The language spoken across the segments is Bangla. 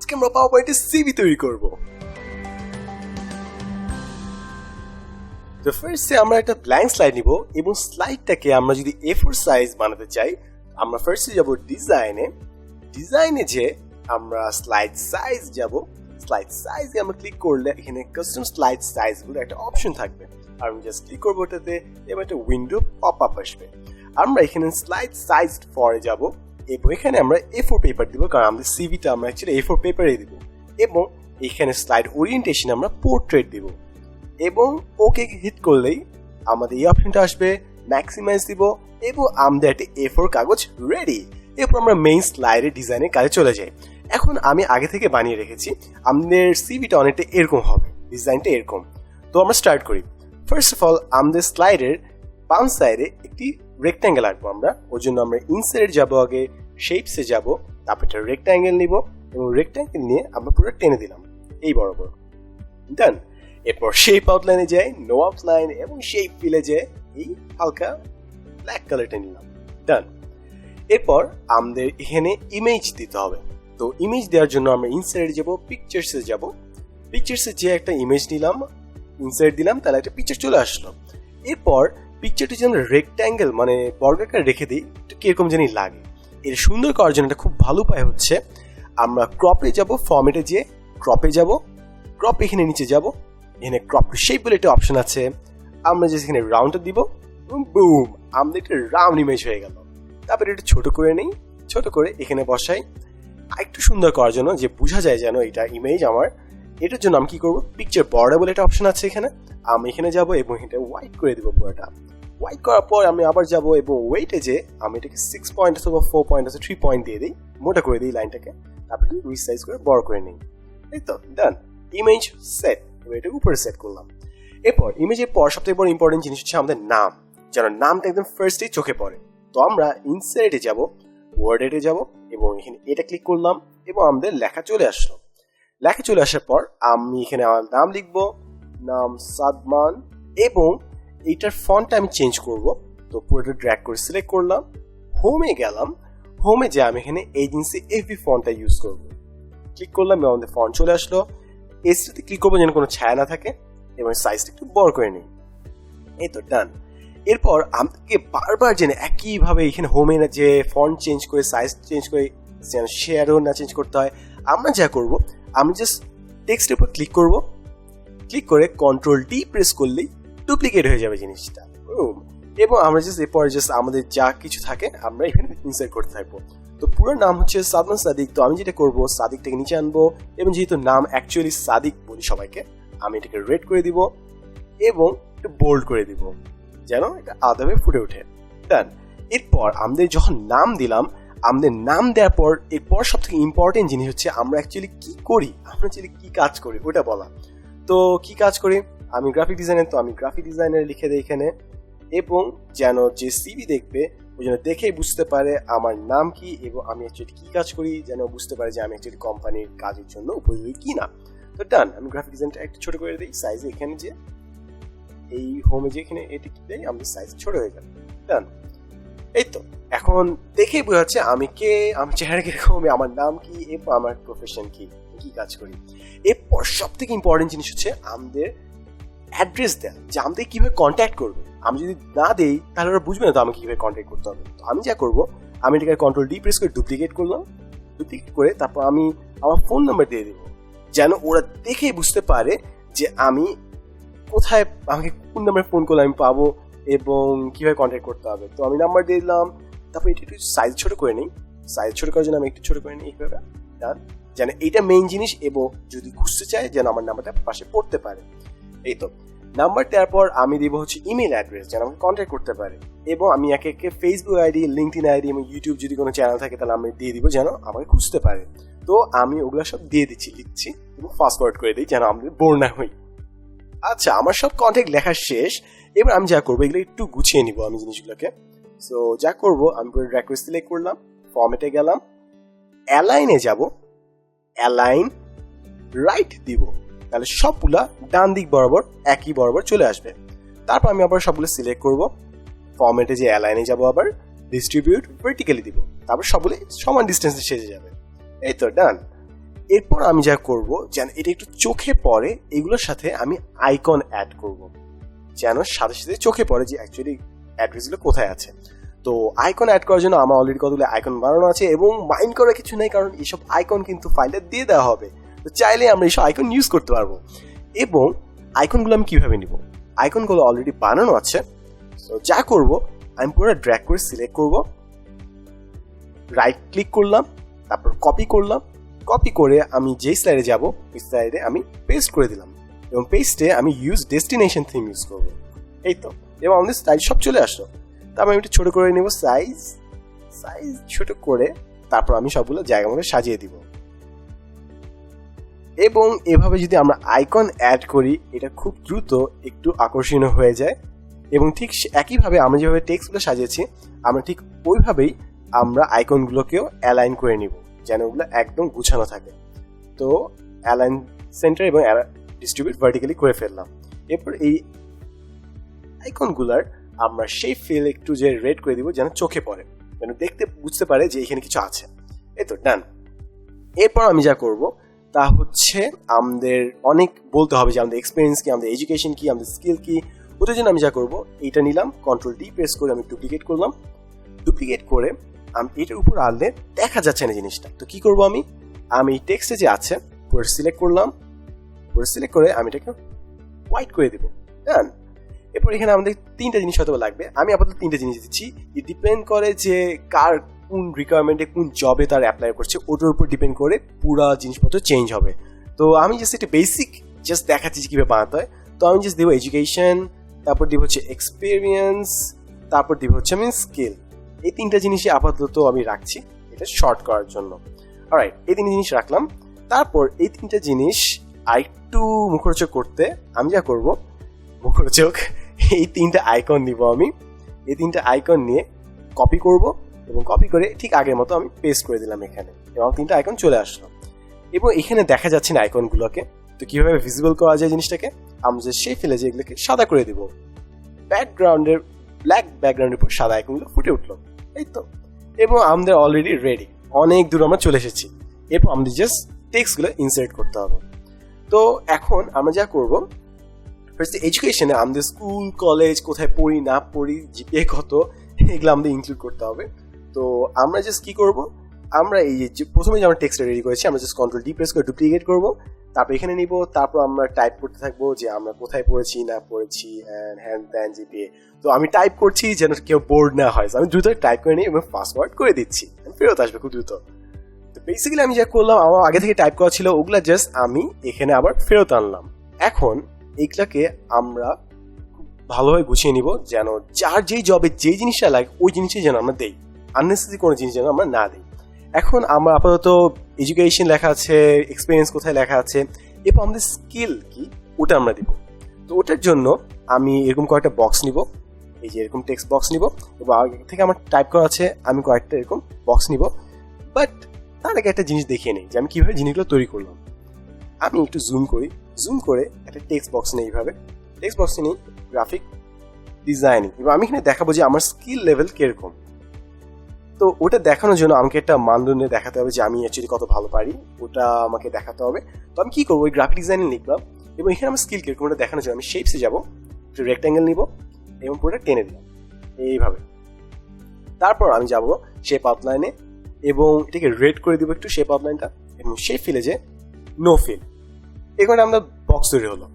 আজকে আমরা পাওয়ার পয়েন্টে সিভি তৈরি করব। তো ফার্স্টে আমরা একটা ব্ল্যাঙ্ক স্লাইড নিব এবং স্লাইডটাকে আমরা যদি এ ফোর সাইজ বানাতে চাই, আমরা ফার্স্টে যাব ডিজাইনে ডিজাইনে যে আমরা স্লাইড সাইজ যাব স্লাইড সাইজে আমরা ক্লিক করলে এখানে কাস্টম স্লাইড সাইজ বলে একটা অপশন থাকবে। আর আমি জাস্ট ক্লিক করব ওটাতে এবং একটা উইন্ডো পপ আপ আসবে। আমরা এখানে স্লাইড সাইজ ফরে যাব। এবং এখানে আমরা এ ফোর পেপার দিব, কারণ আমাদের সিভিটা আমরা অ্যাকচুয়ালি এ ফোর পেপারে দিব। এবং এখানে স্লাইড ওরিয়েন্টেশন আমরা পোর্ট্রেট দিব। এবং ওকে হিট করলেই আমাদের এই অপশনটা আসবে ম্যাক্সিমাইজ দিব, এবং আমাদের একটা এ ফোর কাগজ রেডি এরপর আমরা মেইন স্লাইডের ডিজাইনের কাজে চলে যাই। এখন আমি আগে থেকে বানিয়ে রেখেছি, আমাদের সিভিটা অনেকটা এরকম হবে ডিজাইনটা এরকম। তো আমরা স্টার্ট করি। ফার্স্ট অফ অল আমাদের স্লাইডের বাম সাইডে একটি রেক্ট্যাঙ্গেল আঁকবো আমরা। ওই জন্য আমরা ইনসাইডে যাব আগে শেপসে যাব, তারপর একটা রেক্ট্যাঙ্গেল নিব এবং রেক্ট্যাঙ্গেল নিয়ে আমরা পুরো টেনে দিলাম। এই বরাবর। ডান এরপর শেপ আউটলাইনে যাই নো আউটলাইন এবং শেপ ফিলে যাই এই হালকা ব্ল্যাক কালারটা নিলাম। ডান এরপর আমাদের এখানে ইমেজ দিতে হবে। তো ইমেজ দেওয়ার জন্য আমরা ইনসাইডে যাব পিকচার্সে যাব। পিকচার্সে যে একটা ইমেজ নিলাম ইনসাইড দিলাম, তাহলে একটা পিকচার চলে আসলো। এরপর পিকচারটি যেন রেক্ট্যাঙ্গেল মানে বর্গাকার রেখে দিই একটু কীরকম জানি লাগে। এর সুন্দর করার জন্য একটা খুব ভালো উপায় হচ্ছে, আমরা ক্রপে যাব ফর্মেটে যেয়ে ক্রপে যাব ক্রপ এখানে নিচে যাব, এখানে ক্রপ শেপ বলে একটা অপশন আছে, আমরা যে এখানে রাউন্ডটা দিব বুম আমাদের একটা রাউন্ড ইমেজ হয়ে গেল। তারপরে একটু ছোট করে নেই, ছোট করে এখানে বসাই। একটু সুন্দর করার জন্য যে বোঝা যায় যেন এটা ইমেজ আমার, এটার জন্য আমি কি করব? পিকচার বর্ডার বলে একটা অপশন আছে এখানে, আমি এখানে যাব এবং এটা হোয়াইট করে দেবো পুরোটা। হোয়াইট করার পর আমি আবার যাব এবং ওয়েটে যে আমি এটাকে সিক্স পয়েন্ট অথবা ফোর পয়েন্ট আছে থ্রি পয়েন্ট দিয়ে দিই, মোটা করে দিই লাইনটাকে তারপরে রিসাইজ করে বড় করে নিই। এই তো ডান ইমেজ সেট এটা উপরে সেট করলাম। এরপর ইমেজের পর সবথেকে বড় ইম্পর্টেন্ট জিনিস হচ্ছে আমাদের নাম। যেন নামটা একদম ফার্স্টেই চোখে পড়ে। তো আমরা ইনসাইডে যাব ওয়ার্ডেটে যাব এবং এখানে এটা ক্লিক করলাম এবং আমাদের লেখা চলে আসলো। লেখা চলে আসার পর আমি এখানে আমার নাম লিখব, নাম সাদমান এবং এইটার ফন্টটা আমি চেঞ্জ করব। তো পুরোটা ড্র্যাগ করে সিলেক্ট করলাম। হোমে গেলাম। হোমে যে আমি এখানে এজেন্সি এফবি ফন্টটা ইউজ করব। ক্লিক করলাম আমাদের ফন্ট চলে আসলো। এসটিতে ক্লিক করব যেন কোনো ছায়া না থাকে এবং সাইজটা একটু বড় করে নিই। এই তো ডান এরপর আমাকে বারবার যেন একইভাবে এখানে হোমে না যে ফন্ট চেঞ্জ করে সাইজ চেঞ্জ করে, যেন শেয়ারও না চেঞ্জ করতে হয়, আমরা যা করব আমি জাস্ট টেক্সটের উপর ক্লিক করব। ক্লিক করে কন্ট্রোল ডি প্রেস করলেই ডুপ্লিকেট হয়ে যাবে জিনিসটা। এবং আমরা জাস্ট এরপর জাস্ট আমাদের যা কিছু থাকে, আমরা এখানে ইনসার্ট করতে থাকব। তো পুরো নাম হচ্ছে সাদমান সাদিক। তো আমি যেটা করব, সাদিকটাকে নিচে আনব এবং যেহেতু নাম অ্যাকচুয়ালি সাদিক বলি সবাইকে, আমি এটাকে রেড করে দিব এবং একটু বোল্ড করে দিব, যেন এটা আদাবে ফুটে ওঠে। ডান এরপর আমাদের যখন নাম দিলাম, আমাদের নাম দেওয়ার পর, এরপর সব থেকে ইম্পর্টেন্ট জিনিস হচ্ছে আমরা অ্যাকচুয়ালি কি করি, আমরা অ্যাকচুয়ালি কি কাজ করি, ওটা বলা। তো কি কাজ করি? আমি গ্রাফিক ডিজাইনার তো আমি গ্রাফিক ডিজাইনার লিখে দিই এখানে। এবং যেন যে সিভি দেখবে ওই জন্য দেখেই বুঝতে পারে আমার নাম কি এবং আমি অ্যাকচুয়ালি কী কাজ করি, যেন বুঝতে পারে যে আমি অ্যাকচুয়ালি কোম্পানির কাজের জন্য উপযোগী কি না তো ডান আমি গ্রাফিক ডিজাইনটা একটু ছোট করে দিই সাইজ এখানে যে এই হোমে যে এখানে এটি কি দেয় আমাদের সাইজ ছোট হয়ে যাবে। ডান এই তো, এখন দেখেই বোঝা যাচ্ছে আমি কে, আমার চেহারা কীরকম আমার নাম কি এবং আমার প্রফেশন কি কি কাজ করি। এরপর সব থেকে ইম্পর্টেন্ট জিনিস হচ্ছে আমাদের অ্যাড্রেস দেন যে আমাদের কীভাবে কন্ট্যাক্ট করবে? আমি যদি না দেই, তাহলে ওরা বুঝবে না তো আমাকে কীভাবে কন্ট্যাক্ট করতে হবে। তো আমি যা করব, আমি এটাকে কন্ট্রোল ডি প্রেস করে ডুপ্লিকেট করলাম। ডুপ্লিকেট করে তারপর আমি আমার ফোন নাম্বার দিয়ে দেবো, যেন ওরা দেখে বুঝতে পারে যে আমি কোথায়, আমাকে কোন নাম্বারে ফোন করলে আমি পাবো এবং কীভাবে কন্ট্যাক্ট করতে হবে। তো আমি নাম্বার দিয়ে দিলাম, তারপর এটা একটু সাইজ ছোটো করে নিই। সাইজ ছোট করার জন্য আমি একটু ছোটো করে নিই এইভাবে। যেন এইটা মেইন জিনিস এবং যদি খুঁজতে চায়, যেন আমার নাম্বারটা পাশে পড়তে পারে। এই তো। নাম্বার দেওয়ার পর আমি দিব হচ্ছে ইমেল অ্যাড্রেস যেন আমাকে কন্ট্যাক্ট করতে পারে। এবং আমি একে একে ফেসবুক আইডি লিঙ্কডিন আইডি এবং ইউটিউব যদি কোনো চ্যানেল থাকে তাহলে আমি দিয়ে দিব যেন আমাকে খুঁজতে পারে। তো আমি ওগুলো সব দিয়ে দিচ্ছি, লিখছি এবং ফাস্ট ফরওয়ার্ড করে দিই যেন আমাদের বোর না হই। আচ্ছা আমার সব কন্ট্যাক্ট লেখা শেষ। এবার আমি যা করব, এগুলো একটু গুছিয়ে নিব আমি জিনিসগুলোকে। সো যা করব, আমি পুরো রিকোয়েস্ট সিলেক্ট করলাম ফর্মেটে গেলাম। অ্যালাইনে যাব। অ্যালাইন রাইট দিব। তাহলে সবগুলা ডান দিক বরাবর, একই বরাবর চলে আসবে। তারপর আমি আবার সবগুলো সিলেক্ট করব। ফর্মেটে যে অ্যালাইনে যাব আবার ডিস্ট্রিবিউট ভার্টিক্যালি দিব। তারপর সবগুলো সমান ডিস্টেন্সে সেজে যাবে। এই তো ডান এরপর আমি যা করব, যেন এটা একটু চোখে পড়ে, এগুলোর সাথে আমি আইকন অ্যাড করব। যেন সাথে সাথে চোখে পড়ে যে অ্যাকচুয়ালি অ্যাড্রেসগুলো কোথায় আছে। তো আইকন অ্যাড করার জন্য আমার অলরেডি কতগুলো আইকন বানানো আছে এবং মাইন্ড করার কিছু নেই, কারণ এইসব আইকন কিন্তু ফাইলে দিয়ে দেওয়া হবে। তো চাইলে আমরা এইসব আইকন ইউজ করতে পারব। এবং আইকনগুলো আমি কীভাবে নিব? আইকনগুলো অলরেডি বানানো আছে। তো যা করব, আমি পুরো ড্র্যাগ করে সিলেক্ট করব। রাইট ক্লিক করলাম, তারপর কপি করলাম। কপি করে আমি যেই স্লাইডে যাব, ওই স্লাইডে আমি পেস্ট করে দিলাম। এবং পেস্টে আমি ইউজ ডেস্টিনেশন থিম ইউজ করব। এই তো। এবং আমাদের স্টাইল সব চলে আসলো। তারপর আমি একটু ছোটো করে নেব সাইজ সাইজ ছোট করে তারপর আমি সবগুলো জায়গা মতো সাজিয়ে দিব। এবং এভাবে যদি আমরা আইকন অ্যাড করি, এটা খুব দ্রুত একটু আকর্ষণীয় হয়ে যায়। এবং ঠিক একইভাবে আমরা যেভাবে টেক্সটগুলো সাজিয়েছি, আমরা ঠিক ওইভাবেই আমরা আইকনগুলোকেও অ্যালাইন করে নিব, যেন ওগুলো একদম গুছানো থাকে। তো অ্যালাইন সেন্টার এবং ডিস্ট্রিবিউট ভার্টিক্যালি করে ফেললাম। এরপর এই আইকনগুলার আমরা সেই ফিল একটু যে রেড করে দিব, যেন চোখে পড়ে, যেন দেখতে বুঝতে পারে যে এখানে কিছু আছে। এই তো ডান এরপর আমি যা করব তা হচ্ছে আমাদের অনেক বলতে হবে যে আমাদের এক্সপিরিয়েন্স কি, আমাদের এডুকেশন কি, আমাদের স্কিল কি। ওটার জন্য আমি যা করব, এইটা নিলাম কন্ট্রোল ডি প্রেস করে আমি ডুপ্লিকেট করলাম। ডুপ্লিকেট করে আমি, এটার উপর আনলে দেখা যাচ্ছে না জিনিসটা। তো কি করব আমি? আমি টেক্সটে যে আছে পুরো সিলেক্ট করলাম। পুরো সিলেক্ট করে আমি এটাকে হোয়াইট করে দেবো। হ্যাঁ এরপর এখানে আমাদের তিনটা জিনিস হয়তো লাগবে। আমি আপাতত তিনটা জিনিস দিচ্ছি। ডিপেন্ড করে যে কার কোন রিকোয়ারমেন্টে কোন জবে তার অ্যাপ্লাই করছে, ওটার উপর ডিপেন্ড করে পুরো জিনিসপত্র চেঞ্জ হবে। তো আমি জাস্ট একটা বেসিক জাস্ট দেখাচ্ছি যে কীভাবে বানাতে হয়। তো আমি জাস্ট দেবো এডুকেশন তারপর দিব হচ্ছে এক্সপিরিয়েন্স তারপর দিব হচ্ছে আমি স্কিল এই তিনটা জিনিসই আপাতত আমি রাখছি এটা শর্ট করার জন্য। রাইট এই তিনটা জিনিস রাখলাম। তারপর এই তিনটা জিনিস আরেকটু মুখরোচক করতে আমি যা করব, মুখরোচক, এই তিনটা আইকন নিব আমি। এই তিনটা আইকন নিয়ে কপি করব। এবং কপি করে ঠিক আগের মতো আমি পেস্ট করে দিলাম এখানে এবং তিনটা আইকন চলে আসলো। এবং এখানে দেখা যাচ্ছে না আইকনগুলোকে তো কীভাবে ভিজিবল করা যায় জিনিসটাকে? আমরা যে সেই ফেলে যে এগুলোকে সাদা করে দিব। ব্যাকগ্রাউন্ডের ব্ল্যাক ব্যাকগ্রাউন্ডের উপর সাদা আইকনগুলো ফুটে উঠল। এই তো। এবং আমাদের অলরেডি রেডি অনেক দূর আমরা চলে এসেছি। এরপর আমাদের জাস্ট টেক্সটগুলো ইনসার্ট করতে হবে। তো এখন আমরা যা করব ফার্স্ট এডুকেশনে আমাদের স্কুল কলেজ কোথায় পড়ি, না পড়ি জিপিএ কত, এগুলো আমাদের ইনক্লুড করতে হবে। তো আমরা জাস্ট কি করব? আমরা এই যে প্রথমে যে আমরা টেক্সটটা রেডি করেছি, আমরা জাস্ট কন্ট্রোল ডি প্রেস করে ডুপ্লিকেট করব। তারপর এখানে নিব, তারপর আমরা টাইপ করতে থাকব যে আমরা কোথায় পড়েছি, না পড়েছি হ্যান ত্যান জিপিএ তো আমি টাইপ করছি যেন কেউ বোর্ড না হয়। আমি দ্রুত টাইপ করে নিই এবং পাসওয়ার্ড করে দিচ্ছি। ফেরত আসবে খুব দ্রুত। তো বেসিক্যালি আমি যা করলাম, আমার আগে থেকে টাইপ করা ছিল, ওগুলো জাস্ট আমি এখানে আবার ফেরত আনলাম। এখন এইগুলাকে আমরা খুব ভালোভাবে গুছিয়ে নিব যেন যার যেই জবে যেই জিনিসটা লাগে, ওই জিনিসটাই যেন আমরা দেই। আননেসেসারি কোনো জিনিস যেন আমরা না দিই। এখন আমরা আপাতত এডুকেশন লেখা আছে এক্সপিরিয়েন্স কোথায় লেখা আছে, এরপর আমাদের স্কিল কি, ওটা আমরা দিব। তো ওটার জন্য আমি এরকম কয়েকটা বক্স নিব, এই যে এরকম টেক্সট বক্স নিব, এবং আগে থেকে আমার টাইপ করা আছে, আমি কয়েকটা এরকম বক্স নিব। বাট তার আগে একটা জিনিস দেখিয়ে নিই, যে আমি কীভাবে জিনিসগুলো তৈরি করলাম। আমি একটু জুম করি জুম করে একটা টেক্সট বক্স নিই এইভাবে। টেক্সট বক্সে নিই গ্রাফিক ডিজাইনিং এবং আমি এখানে দেখাবো যে আমার স্কিল লেভেল কীরকম। তো ওটা দেখানোর জন্য আমাকে একটা মানদণ্ডে দেখাতে হবে যে আমি অ্যাকচুয়ালি কত ভালো পারি। ওটা আমাকে দেখাতে হবে। তো আমি কী করব? ওই গ্রাফিক ডিজাইনিং লিখলাম এবং এখানে আমার স্কিল কীরকম ওটা দেখানোর জন্য আমি শেপসে যাব, একটু রেক্ট্যাঙ্গেল নিব এবং পুরোটা টেনে দিলাম। এইভাবে। তারপর আমি যাব শেপ আউটলাইনে এবং এটাকে রেড করে দিব একটু শেপ আউটলাইনটা এবং শেপ ফিলে যে নো ফিল এখানে আমাদের বক্স তৈরি হলো।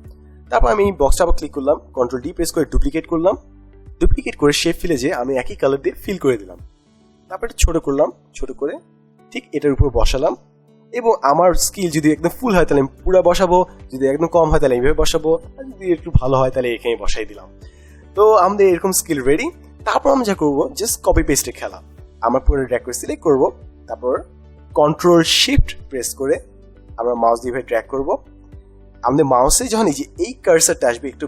তারপর আমি বক্সটা আবার ক্লিক করলাম কন্ট্রোল ডি প্রেস করে ডুপ্লিকেট করলাম। ডুপ্লিকেট করে শেপ ফিলে যে আমি একই কালার দিয়ে ফিল করে দিলাম। তারপর এটা ছোট করলাম, ছোট করে ঠিক এটার উপর বসালাম। এবং আমার স্কিল যদি একদম ফুল হয় তাহলে আমি পুরো বসাবো, যদি একদম কম হয় তাহলে এইভাবে বসাবো, আর যদি একটু ভালো হয় তাহলে এখানে বসাই দিলাম। তো আমাদের এরকম স্কিল রেডি তারপর আমি যা করব জাস্ট কপি পেস্টে খেলা। আমার পুরো ড্র্যাক করে সিলেক্ট করব, তারপর কন্ট্রোল শিফট প্রেস করে আমরা মাউস দিয়ে ট্র্যাক করব। আমাদের মাউসে যখন এই যে এই কার্সারটা আসবে, একটু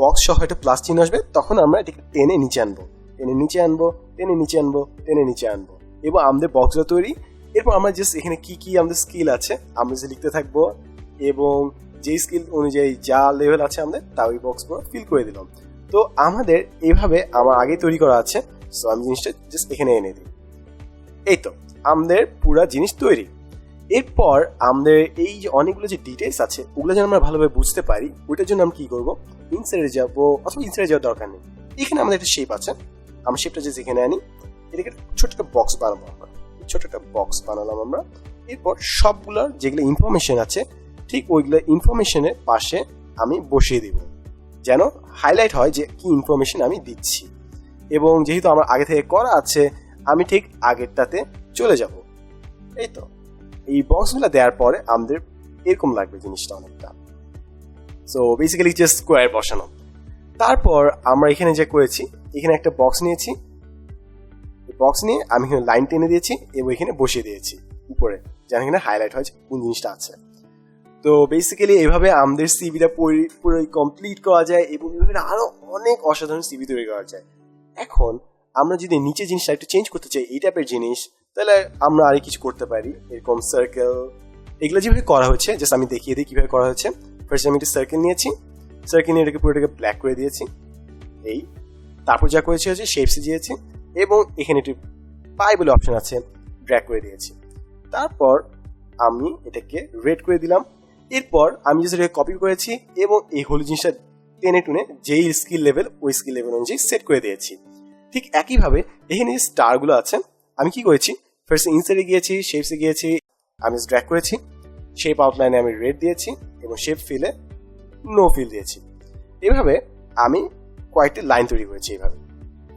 বক্স সহ একটা প্লাস চিহ্ন আসবে, তখন আমরা এটাকে টেনে নিচে আনব। টেনে নিচে আনব টেনে নিচে আনব, টেনে নিচে আনব। এবং আমাদের বক্সটা তৈরি। এরপর আমরা জাস্ট এখানে কি কি আমাদের স্কিল আছে, আমরা যে লিখতে থাকব। এবং যেই স্কিল অনুযায়ী যা লেভেল আছে আমাদের, তা ওই বক্সগুলো ফিল করে দিলাম। তো আমাদের এইভাবে আমার আগে তৈরি করা আছে। সো আমি জিনিসটা জাস্ট এখানে এনে দিই। এই তো, আমাদের পুরা জিনিস তৈরি। এরপর আমাদের এই যে অনেকগুলো যে ডিটেলস আছে, ওগুলো যেন আমরা ভালোভাবে বুঝতে পারি, ওইটার জন্য আমি কি করব? ইনসাইডে যাব, অথবা ইনসাইডে যাওয়ার দরকার নেই। এখানে আমাদের একটা শেপ আছে। আমরা শেপটা যে এখানে আনি এটাকে ছোট একটা বক্স বানাবো আমরা। ছোট একটা বক্স বানালাম আমরা। এরপর সবগুলোর যেগুলো ইনফরমেশন আছে, ঠিক ওইগুলো ইনফরমেশনের পাশে আমি বসিয়ে দিব। যেন হাইলাইট হয় যে কি ইনফরমেশন আমি দিচ্ছি। এবং যেহেতু আমার আগে থেকে করা আছে, আমি ঠিক আগেরটাতে চলে যাব। এই তো। এই বক্সগুলো দেওয়ার পরে আমাদের এরকম লাগবে জিনিসটা অনেকটা। সো বেসিক্যালি জাস্ট স্কোয়ার বসানো। তারপর আমরা এখানে যে করেছি, এখানে একটা বক্স নিয়েছি। বক্স নিয়ে আমি এখানে লাইন টেনে দিয়েছি এবং এখানে বসিয়ে দিয়েছি উপরে, যেন এখানে হাইলাইট হয় কোন জিনিসটা আছে। তো বেসিক্যালি এভাবে আমাদের সিভিটা পুরো কমপ্লিট করা যায় এবং এভাবে আরও অনেক অসাধারণ সিভি তৈরি করা যায়। এখন আমরা যদি নিচে জিনিসটা একটু চেঞ্জ করতে চাই, এই টাইপের জিনিস, তাহলে আমরা আর কিছু করতে পারি। এরকম সার্কেল এগুলো যেভাবে করা হয়েছে জাস্ট আমি দেখিয়ে দিই কীভাবে করা হয়েছে। ফার্স্ট আমি একটা সার্কেল নিয়েছি। সার্কেল কিনে এটাকে পুরোটাকে ব্ল্যাক করে দিয়েছি। এই, তারপর যা করেছি হচ্ছে শেপস দিয়েছি এবং এখানে একটি পাই বলে অপশন আছে ড্র্যাগ করে দিয়েছি। তারপর আমি এটাকে রেড করে দিলাম। এরপর আমি জাস্ট এটাকে কপি করেছি এবং এই হলুদ জিনিসটা টেনে টুনে যেই স্কিল লেভেল ওই স্কিল লেভেল অনুযায়ী সেট করে দিয়েছি। ঠিক একইভাবে এখানে যে স্টারগুলো আছে, আমি কি করেছি? ফার্স্ট ইনসাইডে গিয়েছি শেপসে গিয়েছি, আমি ড্র্যাক করেছি। শেপ আউটলাইনে আমি রেড দিয়েছি এবং শেপ ফিলে নো ফিল দিয়েছি। এভাবে আমি কয়েকটি লাইন তৈরি করেছি এইভাবে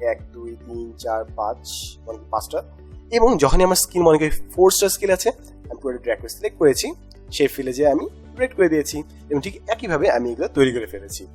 এক, দুই, তিন, চার, পাঁচ মানে পাঁচটা। এবং যখনই আমার স্কিল মনে করি ফোর স্টার স্কিল আছে, আমি পুরো ড্র্যাগ করে সিলেক্ট করেছি। সেই ফিলে যে আমি রেড করে দিয়েছি এবং ঠিক একইভাবে আমি এগুলো তৈরি করে ফেলেছি।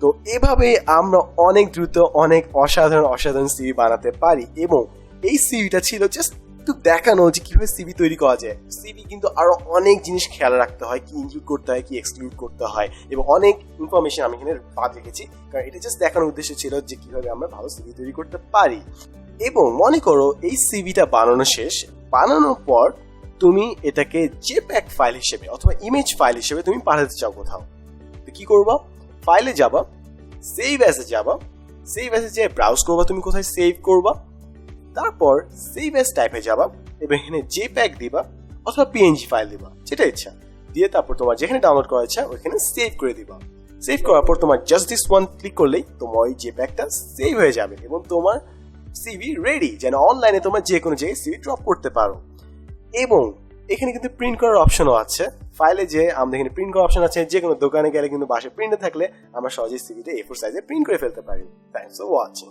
তো এভাবে আমরা অনেক দ্রুত, অনেক অসাধারণ অসাধারণ সিভি বানাতে পারি এবং এই সিভিটা ছিল জাস্ট একটু দেখানো যে কীভাবে সিভি তৈরি করা যায়। সিভি কিন্তু আরও অনেক জিনিস খেয়াল রাখতে হয়, কি ইনক্লুড করতে হয়, কি এক্সক্লুড করতে হয় এবং অনেক ইনফরমেশন আমি এখানে বাদ রেখেছি। কারণ এটা জাস্ট দেখানোর উদ্দেশ্য ছিল যে কীভাবে আমরা ভালো সিভি তৈরি করতে পারি। এবং মনে করো এই সিভিটা বানানো শেষ, বানানোর পর তুমি এটাকে যে প্যাক ফাইল হিসেবে অথবা ইমেজ ফাইল হিসেবে তুমি পাঠাতে চাও কোথাও। তো কি করবা? ফাইলে যাবা সেভ অ্যাসে যাবা সেভ অ্যাসে যে ব্রাউজ করবা, তুমি কোথায় সেভ করবা। তারপর সেভ অ্যাস টাইপে যাবা এবং এখানে যে প্যাক দিবা অথবা পিএনজি ফাইল দিবা, যেটা ইচ্ছা। দিয়ে তারপর তোমার যেখানে ডাউনলোড করা ইচ্ছা, ওইখানে সেভ করে দিবা। সেভ করার পর তোমার জাস্ট দিস ওয়ান ক্লিক করলেই তোমার ওই যে প্যাকটা সেভ হয়ে যাবে এবং তোমার সিভি রেডি যেন অনলাইনে তোমার যে কোনো জায়গায় সিভি ড্রপ করতে পারো। এবং এখানে কিন্তু প্রিন্ট করার অপশনও আছে। ফাইলে যে আমাদের এখানে প্রিন্ট করার অপশন আছে, যে কোনো দোকানে গেলে কিন্তু বাসে প্রিন্টে থাকলে আমরা সহজেই সিভিতে এ ফোর সাইজে প্রিন্ট করে ফেলতে পারি। Thanks for watching